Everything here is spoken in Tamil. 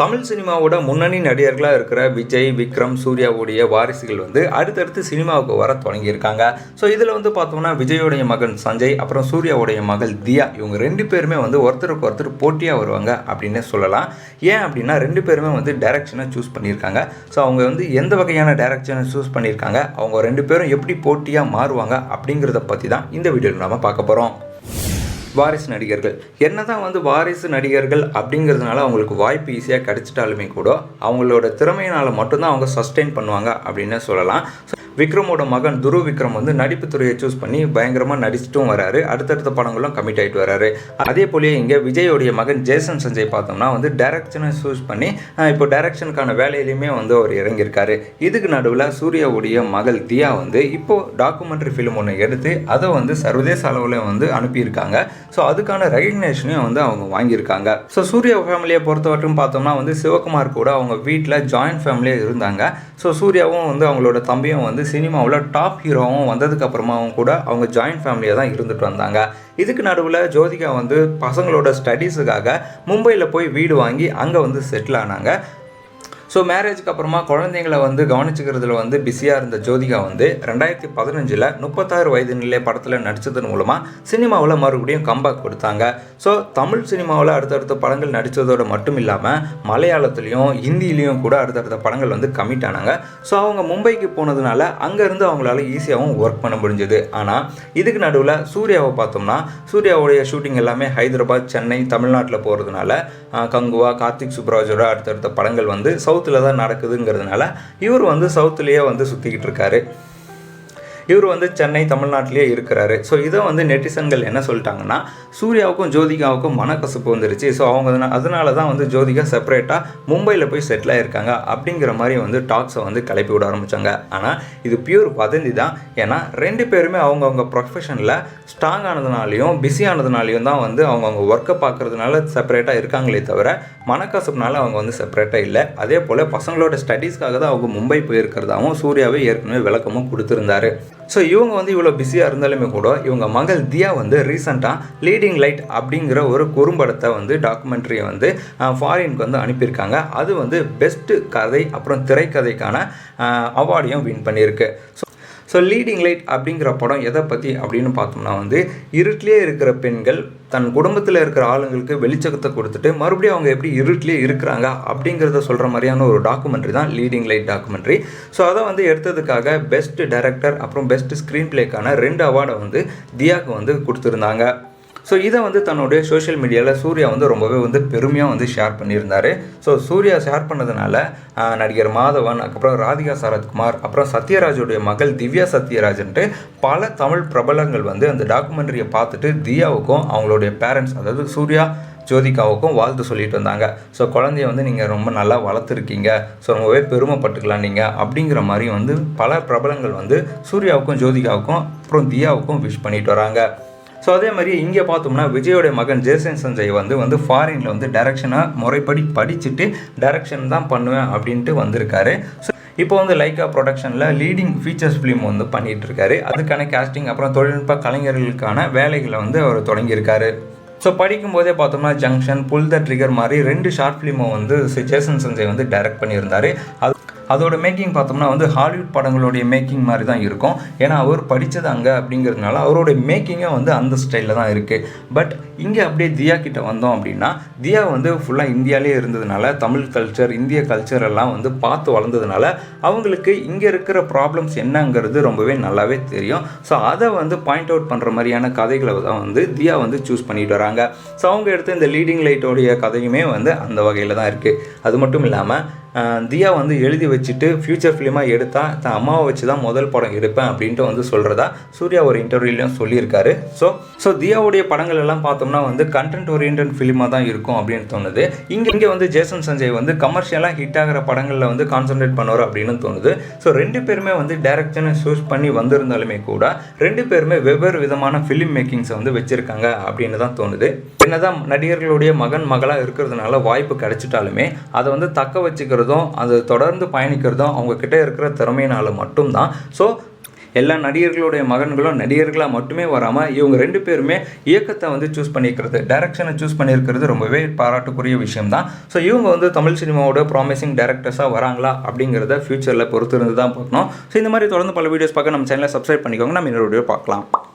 தமிழ் சினிமாவோட முன்னணி நடிகர்களாக இருக்கிற விஜய் விக்ரம் சூர்யாவுடைய வாரிசுகள் வந்து அடுத்தடுத்து சினிமாவுக்கு வர தொடங்கியிருக்காங்க. ஸோ இதில் வந்து பார்த்தோம்னா விஜயோடைய மகன் சஞ்சய் அப்புறம் சூர்யாவுடைய மகள் தியா இவங்க ரெண்டு பேருமே வந்து ஒருத்தருக்கு ஒருத்தர் போட்டியாக வருவாங்க அப்படின்னே சொல்லலாம். ஏன் அப்படின்னா ரெண்டு பேருமே வந்து டைரக்ஷனை சூஸ் பண்ணியிருக்காங்க. ஸோ அவங்க வந்து எந்த வகையான டைரக்ஷனை சூஸ் பண்ணியிருக்காங்க அவங்க ரெண்டு பேரும் எப்படி போட்டியாக மாறுவாங்க அப்படிங்கிறத பற்றி தான் இந்த வீடியோவில் நம்ம பார்க்க போகிறோம் வாரிசு நடிகர்கள். என்னதான் வந்து வாரிசு நடிகர்கள் அப்படிங்கிறதுனால அவங்களுக்கு வாய்ப்பு ஈஸியாக கிடைச்சிட்டாலுமே கூட அவங்களோட திறமையினால் மட்டும்தான் அவங்க சஸ்டெயின் பண்ணுவாங்க அப்படின்னு சொல்லலாம். விக்ரமோட மகன் துருவ் விக்ரம் வந்து நடிப்பு துறையை சூஸ் பண்ணி பயங்கரமாக நடிச்சிட்டும் வராரு. அடுத்தடுத்த படங்களும் கமிட் ஆகிட்டு வராரு. அதே போலயே இங்கே விஜயோடைய மகன் ஜேசன் சஞ்சய் பார்த்தோம்னா வந்து டைரக்ஷனை சூஸ் பண்ணி இப்போ டைரக்ஷனுக்கான வேலையிலையுமே வந்து அவர் இறங்கியிருக்காரு. இதுக்கு நடுவில் சூர்யாவுடைய மகள் தியா வந்து இப்போ டாக்குமெண்ட்ரி ஃபிலிம் ஒன்று எடுத்து அதை வந்து சர்வதேச அளவில் வந்து அனுப்பியிருக்காங்க. ஸோ அதுக்கான ரெகக்னேஷனையும் வந்து அவங்க வாங்கியிருக்காங்க. ஸோ சூர்யா ஃபேமிலியை பொறுத்தவரைக்கும் பார்த்தோம்னா வந்து சிவகுமார் கூட அவங்க வீட்டில் ஜாயின்ட் ஃபேமிலியாக இருந்தாங்க. ஸோ சூர்யாவும் வந்து அவங்களோட தம்பியும் வந்து சினிமாவில் டாப் ஹீரோவும் வந்ததுக்கப்புறமாவும் கூட அவங்க ஜாயின்ட் ஃபேமிலியாக தான் இருந்துட்டு வந்தாங்க. இதுக்கு நடுவில் ஜோதிகா வந்து பசங்களோட ஸ்டடீஸுக்காக மும்பையில் போய் வீடு வாங்கி அங்கே வந்து செட்டில் ஆனாங்க. ஸோ மேரேஜுக்கு அப்புறமா குழந்தைங்களை வந்து கவனிச்சுக்கிறதுல வந்து பிஸியாக இருந்த ஜோதிகா வந்து ரெண்டாயிரத்தி பதினஞ்சில் முப்பத்தாறு வயது நிலை படத்தில் நடித்ததன் மூலமாக சினிமாவில் மறுபடியும் கம்பேக் கொடுத்தாங்க. ஸோ தமிழ் சினிமாவில் அடுத்தடுத்த படங்கள் நடித்ததோடு மட்டும் இல்லாமல் மலையாளத்துலேயும் ஹிந்திலையும் கூட அடுத்தடுத்த படங்கள் வந்து கமிட் ஆனாங்க. ஸோ அவங்க மும்பைக்கு போனதுனால அங்கேருந்து அவங்களால ஈஸியாகவும் ஒர்க் பண்ண முடிஞ்சது. ஆனால் இதுக்கு நடுவில் சூர்யாவை பார்த்தோம்னா சூர்யாவுடைய ஷூட்டிங் எல்லாமே ஹைதராபாத் சென்னை தமிழ்நாட்டில் போகிறதுனால கங்குவா கார்த்திக் சுப்ராஜோட அடுத்தடுத்த படங்கள் வந்து சவுத்தில் தான் நடக்குதுங்கிறதுனால இவர் வந்து சவுத்துலேயே வந்து சுற்றிக்கிட்டு இருக்காரு. இவர் வந்து சென்னை தமிழ்நாட்டிலேயே இருக்கிறாரு. ஸோ இதை வந்து நெட்டிசன்கள் என்ன சொல்லிட்டாங்கன்னா சூர்யாவுக்கும் ஜோதிகாவுக்கும் மனக்கசப்பு வந்துருச்சு. ஸோ அவங்க அதனால தான் வந்து ஜோதிகா செப்பரேட்டாக மும்பையில் போய் செட்டில் ஆயிருக்காங்க அப்படிங்கிற மாதிரி வந்து டாக்ஸை வந்து கிளப்பி விட ஆரம்பித்தாங்க ஆனால் இது பியூர் வதந்தி தான். ஏன்னா ரெண்டு பேருமே அவங்கவுங்க ப்ரொஃபஷனில் ஸ்ட்ராங் ஆனதுனாலையும் பிஸி ஆனதுனாலையும் தான் வந்து அவங்கவுங்க ஒர்க்கை பார்க்கறதுனால செப்பரேட்டாக இருக்காங்களே தவிர மனக்கசப்புனால அவங்க வந்து செப்பரேட்டாக இல்லை. அதே போல் பசங்களோட ஸ்டடீஸ்க்காக தான் அவங்க மும்பை போயிருக்கிறதாவும் சூர்யாவே ஏற்கனவே விளக்கமும் கொடுத்துருந்தாரு. ஸோ இவங்க வந்து இவ்வளோ பிஸியாக இருந்தாலுமே கூட இவங்க மகள் தியா வந்து ரீசெண்டாக லீடிங் லைட் அப்படிங்கிற ஒரு குறும்படத்தை வந்து டாக்குமெண்ட்ரியை வந்து ஃபாரினுக்கு வந்து அனுப்பியிருக்காங்க. அது வந்து பெஸ்ட்டு கதை அப்புறம் திரைக்கதைக்கான அவார்டையும் வின் பண்ணியிருக்கு. ஸோ ஸோ லீடிங் லைட் அப்படிங்கிற படம் எதை பற்றி அப்படின்னு பார்த்தோம்னா வந்து இருட்டிலே இருக்கிற பெண்கள் தன் குடும்பத்தில் இருக்கிற ஆளுங்களுக்கு வெளிச்சத்தை கொடுத்துட்டு மறுபடியும் அவங்க எப்படி இருட்டிலே இருக்கிறாங்க அப்படிங்கிறத சொல்கிற மாதிரியான ஒரு டாக்குமெண்ட்ரி தான் லீடிங் லைட் டாக்குமெண்ட்ரி ஸோ அதை வந்து எடுத்ததுக்காக பெஸ்ட் டைரக்டர் அப்புறம் பெஸ்ட் ஸ்க்ரீன் பிளேக்கான ரெண்டு அவார்டை வந்து தியாக்கு வந்து கொடுத்துருந்தாங்க. ஸோ இதை வந்து தன்னுடைய சோஷியல் மீடியாவில் சூர்யா வந்து ரொம்பவே வந்து பெருமையாக வந்து ஷேர் பண்ணியிருந்தாரு. ஸோ சூர்யா ஷேர் பண்ணதுனால நடிகர் மாதவன் அதுக்கப்புறம் ராதிகா சரத்குமார் அப்புறம் சத்யராஜுடைய மகள் திவ்யா சத்யராஜன்ட்டு பல தமிழ் பிரபலங்கள் வந்து அந்த டாக்குமெண்ட்ரியை பார்த்துட்டு தியாவுக்கும் அவங்களுடைய பேரண்ட்ஸ் அதாவது சூர்யா ஜோதிகாவுக்கும் வாழ்த்து சொல்லிட்டு வந்தாங்க. ஸோ குழந்தைய வந்து நீங்கள் ரொம்ப நல்லா வளர்த்துருக்கீங்க. ஸோ ரொம்பவே பெருமைப்பட்டுக்கலாம் நீங்கள் அப்படிங்கிற மாதிரி வந்து பல பிரபலங்கள் வந்து சூர்யாவுக்கும் ஜோதிகாவுக்கும் அப்புறம் தியாவுக்கும் விஷ் பண்ணிட்டு வராங்க. ஸோ அதே மாதிரி இங்கே பார்த்தோம்னா விஜயோடைய மகன் ஜேசன் சஞ்சய் வந்து வந்து ஃபாரினில் வந்து டேரக்ஷனாக முறைப்படி படிச்சுட்டு டைரக்ஷன் தான் பண்ணுவேன் அப்படின்ட்டு வந்திருக்காரு. ஸோ இப்போ வந்து லைக்கா ப்ரொடக்ஷனில் லீடிங் ஃபீச்சர்ஸ் ஃபிலிம் வந்து பண்ணிகிட்டு இருக்காரு அதுக்கான கேஸ்டிங் அப்புறம் தொழில்நுட்ப கலைஞர்களுக்கான வேலைகளை வந்து அவர் தொடங்கியிருக்காரு. ஸோ படிக்கும்போதே பார்த்தோம்னா ஜங்ஷன் புல் த ட்ரிகர் மாதிரி ரெண்டு ஷார்ட் ஃபிலிமை வந்து ஜேசன் சஞ்சய் வந்து டைரக்ட் பண்ணியிருந்தாரு. அது அதோட மேக்கிங் பார்த்தோம்னா வந்து ஹாலிவுட் படங்களுடைய மேக்கிங் மாதிரி தான் இருக்கும். ஏன்னா அவர் படித்தது அங்கே அப்படிங்கிறதுனால அவருடைய மேக்கிங்கும் வந்து அந்த ஸ்டைலில் தான் இருக்குது பட் இங்கே அப்படியே தியா கிட்ட வந்தோம் அப்படின்னா தியா வந்து ஃபுல்லாக இந்தியாவிலே இருந்ததுனால தமிழ் கல்ச்சர் இந்திய கல்ச்சர் எல்லாம் வந்து பார்த்து வளர்ந்ததுனால அவங்களுக்கு இங்கே இருக்கிற ப்ராப்ளம்ஸ் என்னங்கிறது ரொம்பவே நல்லாவே தெரியும். ஸோ அதை வந்து பாயிண்ட் அவுட் பண்ணுற மாதிரியான கதைகளை தான் வந்து தியா வந்து சூஸ் பண்ணிட்டு வராங்க. ஸோ அவங்க எடுத்து இந்த லீடிங் லைட்டோடைய கதையுமே வந்து அந்த வகையில் தான் இருக்குது அது மட்டும் இல்லாமல் தியா வந்து எழுதி வச்சுட்டு ஃப்யூச்சர் ஃபிலிமாக எடுத்தால் தன் அம்மாவை வச்சு தான் முதல் படம் எடுப்பேன் அப்படின்ட்டு வந்து சொல்கிறதா சூர்யா ஒரு இன்டர்வியூலையும் சொல்லியிருக்காரு. ஸோ ஸோ தியாவுடைய படங்கள் எல்லாம் பார்த்தோம்னா வந்து கண்டென்ட் ஓரியன்ட் ஃபிலிமாக தான் இருக்கும் அப்படின்னு தோணுது. இங்கே இங்கே வந்து ஜேசன் சஞ்சய் வந்து கமர்ஷியலாக ஹிட் ஆகிற படங்களில் வந்து கான்சன்ட்ரேட் பண்ணுவார் அப்படின்னு தோணுது. ஸோ ரெண்டு பேருமே வந்து டேரக்ஷனை சூஸ் பண்ணி வந்திருந்தாலுமே கூட ரெண்டு பேருமே வெவ்வேறு விதமான ஃபிலிம் மேக்கிங்ஸை வந்து வச்சுருக்காங்க அப்படின்னு தான் தோணுது. என்னதான் நடிகர்களுடைய மகன் மகளாக இருக்கிறதுனால வாய்ப்பு கிடைச்சிட்டாலுமே அதை வந்து தக்க பார்க்குறதும் அது தொடர்ந்து பயணிக்கிறதும் அவங்கக்கிட்ட இருக்கிற திறமையினால் மட்டும்தான். ஸோ எல்லா நடிகர்களுடைய மகன்களும் நடிகர்களாக மட்டுமே வராமல் இவங்க ரெண்டு பேருமே இயக்கத்தை வந்து சூஸ் பண்ணியிருக்கிறது டைரக்ஷனை சூஸ் பண்ணியிருக்கிறது ரொம்பவே பாராட்டுக்குரிய விஷயம் தான் ஸோ இவங்க வந்து தமிழ் சினிமாவோட ப்ராமிசிங் டேரக்டர்ஸாக வராங்களா அப்படிங்கிறத ஃபியூச்சரில் பொறுத்து இருந்து தான் பார்க்கணும். ஸோ இந்த மாதிரி தொடர்ந்து பல வீடியோஸ் பார்க்க நம்ம சேனலை சப்ஸ்கிரைப் பண்ணிக்கோங்க. நம்ம இன்னொரு வீடியோ பார்க்கலாம்.